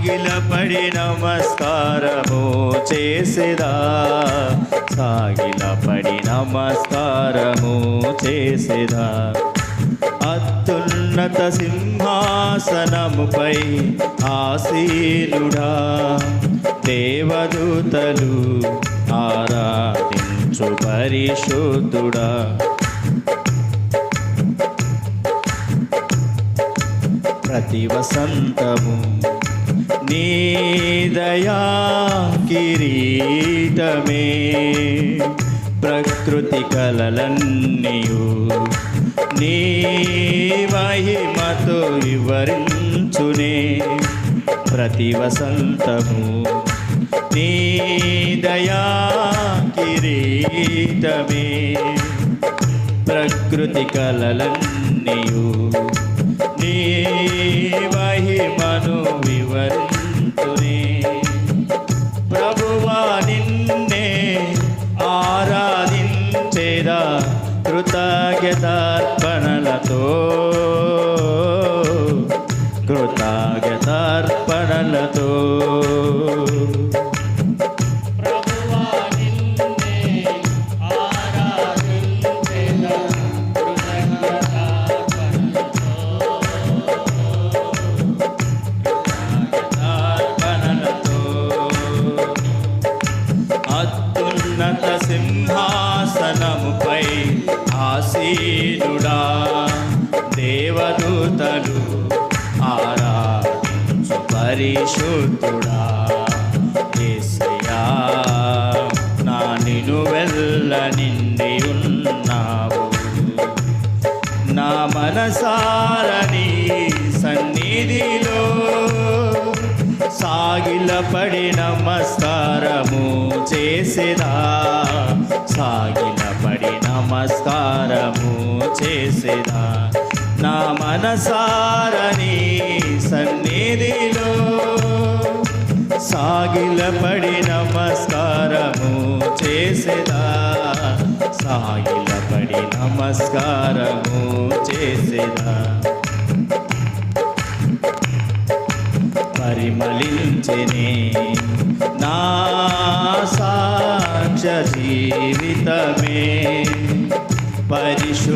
సాగిలపడి నమస్కారము చేసేదా? సాగిలపడి నమస్కారము చేసేదా? అత్యున్నత సింహాసనముపై ఆసీనుడా దేవదూతలు ఆరాధించు పరిశుద్ధుడా? ప్రతి వసంతము నీదయా కిరీటమే. ప్రకృతి కలలన్నీయు నీ మహిమతో వివరించునే. ప్రతి వసంతము నీ దయా కిరీటమే. ప్రకృతి కలలన్నీయు నీ మహిమను వివరించు ఆసీనుడా దేవదూతలు ఆరాధించు పరిశుద్ధుడా. యేసయ్యా నా నిను వెళ్ళ నిండి ఉన్నావు. నా మనసారని సన్నిధిలో సాగిలపడి నమస్కారము చేసేదా? సాగిలపడి నమస్కారము చేసేదా? నా మనసారని సన్నిధిలో సాగిలపడి నమస్కారము చేసేదా? సాగిలపడి నమస్కారము చేసేదా? పరిమళించనే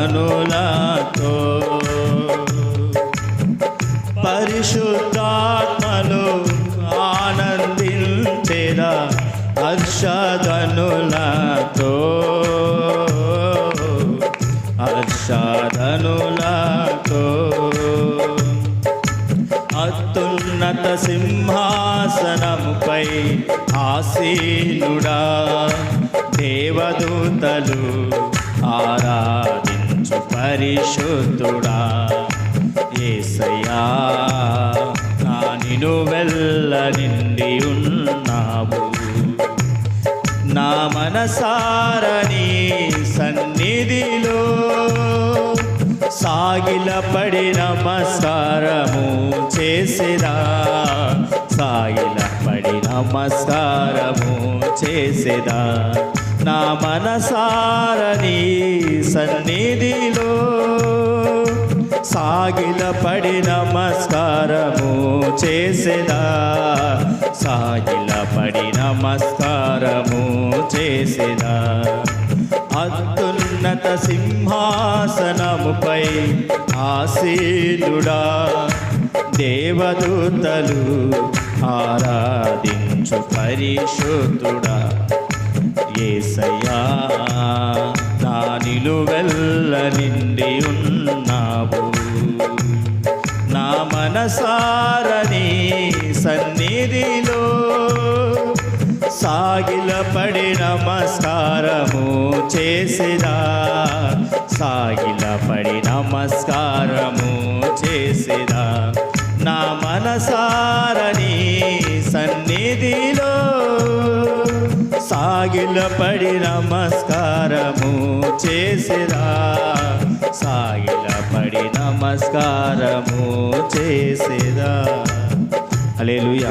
హర్షధనులతో పరిశుద్ధాత్మలు ఆనందించేదా హర్షధనులతో. హర్షధనులతో. అత్యున్నత సింహాసనముపై ఆసీనుడా. దేవదూతలు ఆరాధ పరిశుద్ధుడా. ఏసయా నా నిను వెళ్ళ నిండి ఉన్నావు. నా మనసారని సన్నిధిలో సాగిలపడి నమస్కారము చేసేదా? సాగిలపడి నమస్కారము చేసేదా? నా మనసారని సన్నిధిలో సాగిలపడి నమస్కారము చేసేదా? సాగిలపడి నమస్కారము చేసేదా? అత్యున్నత సింహాసనముపై ఆసీనుడా దేవదూతలు ఆరాధించు పరిశుద్ధుడా? ఏసయ్యా నా నిలువెల్ల నిండి ఉన్నావు. నా మనసారని సన్నిధిలో సాగిలపడి నమస్కారము చేసిరా సాగిలపడి నమస్కారము చేసిరా నా మనసారని సాగిలపడి నమస్కారము చేసిరా. సాగిలపడి నమస్కారము చేసిరా. హల్లెలూయా.